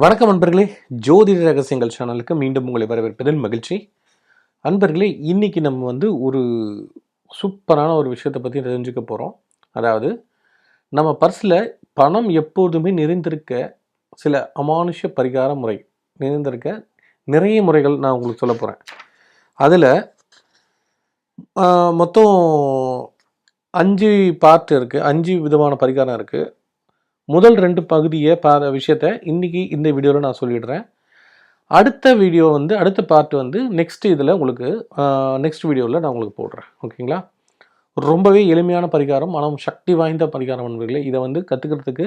வணக்கம் அன்பர்களே ஜோதிட ரகசியங்கள் சேனலுக்கு மீண்டும் உங்களை வரவேற்பதில் மகிழ்ச்சி. அன்பர்களே இன்னைக்கு நம்ம வந்து ஒரு சூப்பரான ஒரு விஷயத்தை பற்றி தெரிஞ்சுக்க போகிறோம் அதாவது நம்ம பர்ஸில் பணம் எப்போதுமே நிறைந்திருக்க சில அமானுஷ பரிகார முறை நிறைந்திருக்க நிறைய முறைகள் நான் உங்களுக்கு சொல்ல போகிறேன் அதில் மொத்தம் அஞ்சு பார்ட் இருக்குது அஞ்சு விதமான பரிகாரம் இருக்குது முதல் ரெண்டு பகுதியை பா விஷயத்த இன்றைக்கி இந்த வீடியோவில் நான் சொல்லிடுறேன். அடுத்த வீடியோ வந்து அடுத்த பார்ட் வந்து நெக்ஸ்ட் இதில் உங்களுக்கு நெக்ஸ்ட் வீடியோவில் நான் உங்களுக்கு போடுறேன். ஓகேங்களா? ரொம்பவே எளிமையான பரிகாரம் ஆனால் சக்தி வாய்ந்த பரிகாரம் நண்பர்களே. இதை வந்து கற்றுக்கிறதுக்கு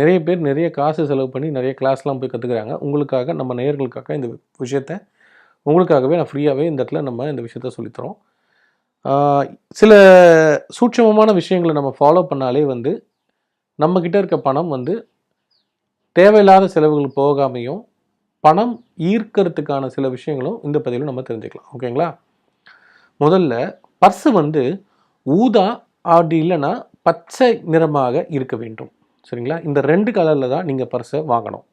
நிறைய பேர் நிறைய காசு செலவு பண்ணி நிறைய கிளாஸ்லாம் போய் கற்றுக்குறாங்க உங்களுக்காக நம்ம நேயர்களுக்காக இந்த விஷயத்த உங்களுக்காகவே நான் ஃப்ரீயாகவே இந்த இடத்துல நம்ம இந்த விஷயத்த சொல்லித்தரோம். சில சூட்சமமான விஷயங்களை நம்ம ஃபாலோ பண்ணாலே வந்து நம்மக்கிட்ட இருக்க பணம் வந்து தேவையில்லாத செலவுகள் போகாமையும் பணம் ஈர்க்கறதுக்கான சில விஷயங்களும் இந்த பதிவில் நம்ம தெரிஞ்சுக்கலாம். ஓகேங்களா? முதல்ல பர்ஸு வந்து ஊதா அப்படி இல்லைன்னா பச்சை நிறமாக இருக்க வேண்டும். சரிங்களா? இந்த ரெண்டு கலரில் தான் நீங்கள் பர்ஸை வாங்கணும்.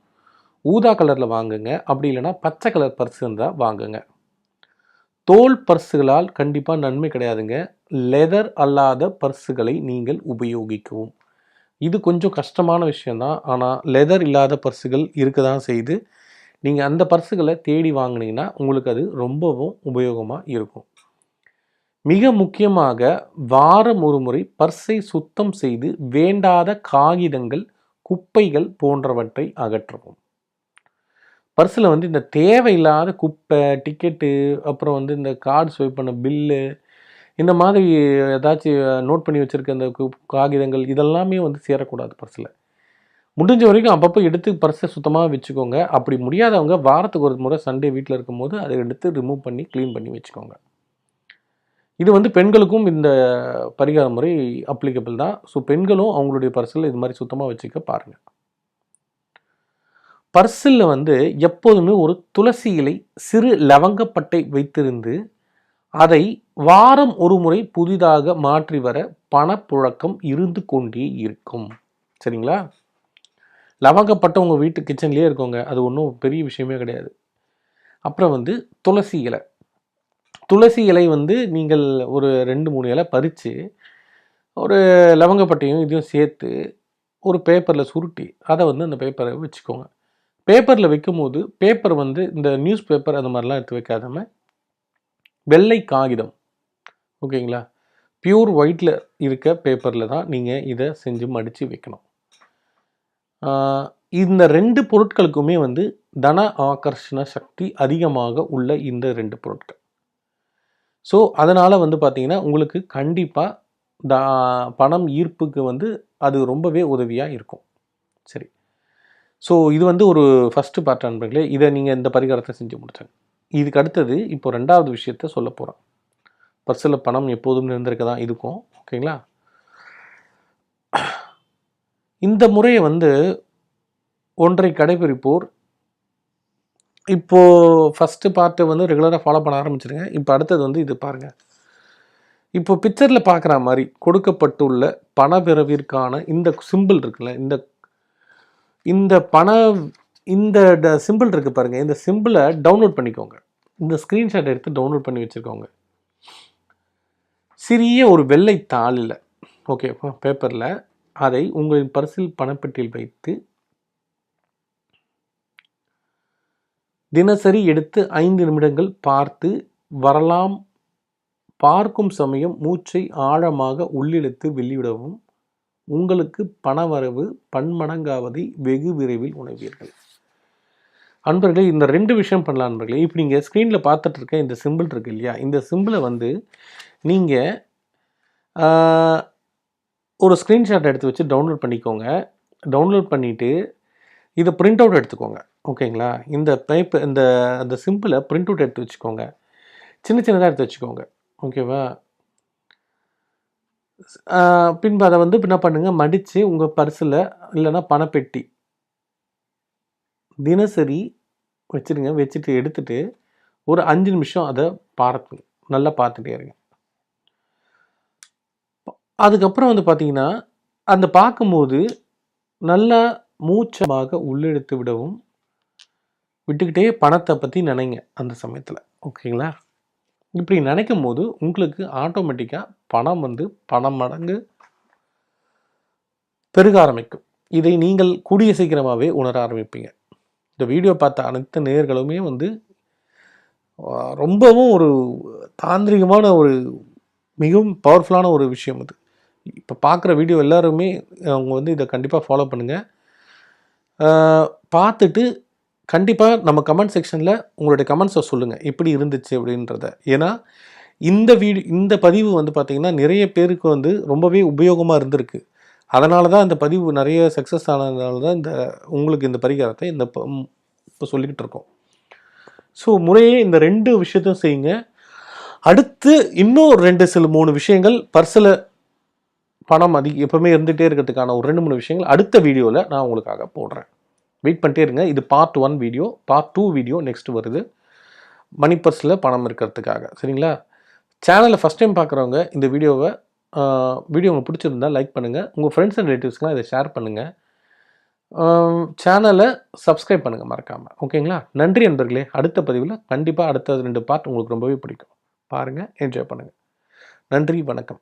ஊதா கலரில் வாங்குங்க. அப்படி இல்லைன்னா பச்சை கலர் பர்ஸ் இருந்தால் வாங்குங்க. தோல் பர்ஸுகளால் கண்டிப்பாக நன்மை கிடையாதுங்க. லெதர் அல்லாத பர்ஸுகளை நீங்கள் உபயோகிக்கவும். இது கொஞ்சம் கஷ்டமான விஷயந்தான் ஆனால் லெதர் இல்லாத பர்ஸுகள் இருக்க தான் செய்யுது. நீங்கள் அந்த பர்ஸுகளை தேடி வாங்கினீங்கன்னா உங்களுக்கு அது ரொம்பவும் உபயோகமாக இருக்கும். மிக முக்கியமாக வாரம் ஒரு முறை பர்ஸை சுத்தம் செய்து வேண்டாத காகிதங்கள் குப்பைகள் போன்றவற்றை அகற்றவும். பர்ஸில் வந்து இந்த தேவையில்லாத குப்பை டிக்கெட்டு அப்புறம் வந்து இந்த கார்டு ஸ்வைப் பண்ண பில்லு இந்த மாதிரி ஏதாச்சும் நோட் பண்ணி வச்சுருக்க இந்த கு- காகிதங்கள் இதெல்லாமே வந்து சேரக்கூடாது பர்ஸில். முடிஞ்ச வரைக்கும் அப்பப்போ எடுத்து பர்ஸை சுத்தமாக வச்சுக்கோங்க. அப்படி முடியாதவங்க வாரத்துக்கு ஒரு முறை சண்டே வீட்டில் இருக்கும்போது அதை எடுத்து ரிமூவ் பண்ணி க்ளீன் பண்ணி வச்சுக்கோங்க. இது வந்து பெண்களுக்கும் இந்த பரிகார முறை அப்ளிகபிள் தான். ஸோ பெண்களும் அவங்களுடைய பர்ஸில் இது மாதிரி சுத்தமாக வச்சுக்க பாருங்கள் பர்ஸில் வந்து எப்போதுமே ஒரு துளசி இலை சிறு லவங்கப்பட்டை வைத்திருந்து அதை வாரம் ஒரு முறை புதிதாக மாற்றி வர பணப்புழக்கம் இருந்து கொண்டே இருக்கும். சரிங்களா? லவங்கப்பட்ட உங்கள் வீட்டு கிச்சன்லேயே இருக்கோங்க. அது ஒன்றும் பெரிய விஷயமே கிடையாது. அப்புறம் வந்து துளசி இலை. துளசி இலை வந்து நீங்கள் ஒரு ரெண்டு மூணு இலை பறித்து ஒரு லவங்கப்பட்டையும் இதையும் சேர்த்து ஒரு பேப்பரில் சுருட்டி அதை வந்து அந்த பேப்பரை வச்சுக்கோங்க. பேப்பரில் வைக்கும்போது பேப்பர் வந்து இந்த நியூஸ் பேப்பர் அந்த மாதிரிலாம் எடுத்து வைக்காதம வெள்ளை காகிதம். ஓகேங்களா? பியூர் ஒயிட்டில் இருக்க பேப்பரில் தான் நீங்கள் இதை செஞ்சு மடித்து வைக்கணும். இந்த ரெண்டு பொருட்களுக்குமே வந்து தன ஆகர்ஷண சக்தி அதிகமாக உள்ள இந்த ரெண்டு பொருட்கள். ஸோ அதனால் வந்து பார்த்தீங்கன்னா உங்களுக்கு கண்டிப்பாக த பணம் ஈர்ப்புக்கு வந்து அது ரொம்பவே உதவியாக இருக்கும். சரி. ஸோ இது வந்து ஒரு ஃபஸ்ட்டு பார்ட் நண்பர்களே இதை நீங்கள் இந்த பரிகாரத்தை செஞ்சு முடிச்சாங்க இதுக்கு அடுத்தது இப்போ ரெண்டாவது விஷயத்த சொல்ல போகிறோம் பர்சில் பணம் எப்போதும் இருந்திருக்க தான் இருக்கும் ஓகேங்களா? இந்த முறையை வந்து ஒன்றை கடைபிடிப்போர் இப்போது ஃபஸ்ட்டு பார்ட்டு வந்து ரெகுலராக ஃபாலோ பண்ண ஆரம்பிச்சிருங்க. இப்போ அடுத்தது வந்து இது பாருங்கள் இப்போ பிக்சரில் பார்க்குற மாதிரி கொடுக்கப்பட்டுள்ள பணப்பிறவிற்கான இந்த சிம்பிள் இருக்குல்ல இந்த இந்த பண இந்த சிம்பிள் இருக்குது பாருங்கள் இந்த சிம்பிளை டவுன்லோட் பண்ணிக்கோங்க. இந்த ஸ்க்ரீன்ஷாட் எடுத்து டவுன்லோட் பண்ணி வச்சுக்கோங்க சிறிய ஒரு வெள்ளை தாளில் ஓகே பேப்பரில் அதை உங்களின் பரிசில் பணப்பெட்டியில் வைத்து தினசரி எடுத்து ஐந்து நிமிடங்கள் பார்த்து வரலாம். பார்க்கும் சமயம் மூச்சை ஆழமாக உள்ளிழுத்து வெளியிடவும் உங்களுக்கு பணவரவு பன்மடங்காவதை வெகு விரைவில் உணர்வீர்கள். அன்பர்களே இந்த ரெண்டு விஷயம் பண்ணலாம் அன்பர்களே. இப்போ நீங்கள் ஸ்க்ரீனில் பார்த்துட்டு இருக்க இந்த சிம்பிள் இருக்கு இல்லையா? இந்த சிம்பிளை வந்து நீங்கள் ஒரு ஸ்க்ரீன்ஷாட் எடுத்து வச்சு டவுன்லோட் பண்ணிக்கோங்க. டவுன்லோட் பண்ணிவிட்டு இதை பிரிண்ட் அவுட் எடுத்துக்கோங்க. ஓகேங்களா? இந்த பைப்பு இந்த அந்த சிம்பிளை பிரிண்ட் அவுட் எடுத்து வச்சுக்கோங்க. சின்ன சின்னதாக எடுத்து வச்சுக்கோங்க. ஓகேவா? பின்பு அதை வந்து என்ன பண்ணுங்கள் மடித்து உங்கள் பர்ஸில் இல்லைன்னா பணப்பெட்டி தினசரி வச்சுருங்க வச்சுட்டு எடுத்துட்டு ஒரு அஞ்சு நிமிஷம் அதை பார்த்துங்க. நல்லா பார்த்துட்டே இருங்க. அதுக்கப்புறம் வந்து பார்த்தீங்கன்னா அந்த பார்க்கும்போது நல்லா மூச்சமாக உள்ளெடுத்து விடவும் விட்டுக்கிட்டே பணத்தை பற்றி நினைங்க அந்த சமயத்தில். ஓகேங்களா? இப்படி நினைக்கும் போது உங்களுக்கு ஆட்டோமேட்டிக்காக பணம் வந்து பணம் மடங்கு பெருக ஆரம்பிக்கும். இதை நீங்கள் கூடிய சீக்கிரமாகவே உணர ஆரம்பிப்பீங்க. இந்த வீடியோ பார்த்த அனைத்து நேயர்களுமே வந்து ரொம்பவும் ஒரு தாந்திரிகமான ஒரு மிகவும் பவர்ஃபுல்லான ஒரு விஷயம் இது இப்போ பார்க்குற வீடியோ எல்லாருமே அவங்க வந்து இதை கண்டிப்பாக ஃபாலோ பண்ணுங்கள் பார்த்துட்டு கண்டிப்பாக நம்ம கமெண்ட் செக்ஷனில் உங்களுடைய கமெண்ட்ஸை சொல்லுங்கள் எப்படி இருந்துச்சு அப்படின்றத. ஏன்னா இந்த வீடியோ இந்த பதிவு வந்து பார்த்திங்கன்னா நிறைய பேருக்கு வந்து ரொம்பவே உபயோகமாக இருந்திருக்கு. அதனால தான் இந்த பதிவு நிறைய சக்ஸஸ் ஆனதுனால தான் இந்த உங்களுக்கு இந்த பரிகாரத்தை இந்த இப்போ சொல்லிக்கிட்டு இருக்கோம். ஸோ முறையே இந்த ரெண்டு விஷயத்தையும் செய்யுங்க. அடுத்து இன்னும் ரெண்டு சில மூணு விஷயங்கள் பர்சில் பணம் அதிக எப்பவுமே இருந்துகிட்டே இருக்கிறதுக்கான ஒரு ரெண்டு மூணு விஷயங்கள் அடுத்த வீடியோவில் நான் உங்களுக்காக போடுறேன். வெயிட் பண்ணிட்டே இருங்க. இது part one video part two video next வருது. மணி பர்ஸில் பணம் இருக்கிறதுக்காக. சரிங்களா? சேனலை ஃபஸ்ட் டைம் பார்க்குறவங்க இந்த வீடியோவை வீடியோ உங்களுக்கு பிடிச்சிருந்தா லைக் பண்ணுங்கள் உங்கள் ஃப்ரெண்ட்ஸ் அண்ட் ரிலேட்டிவ்ஸ்க்குலாம் இதை ஷேர் பண்ணுங்கள் சேனலை சப்ஸ்கிரைப் பண்ணுங்கள் மறக்காமல் ஓகேங்களா நன்றி நண்பர்களே. அடுத்த பதிவில் கண்டிப்பாக அடுத்த ரெண்டு பார்ட் உங்களுக்கு ரொம்பவே பிடிக்கும். பாருங்கள் என்ஜாய் பண்ணுங்கள் நன்றி வணக்கம்.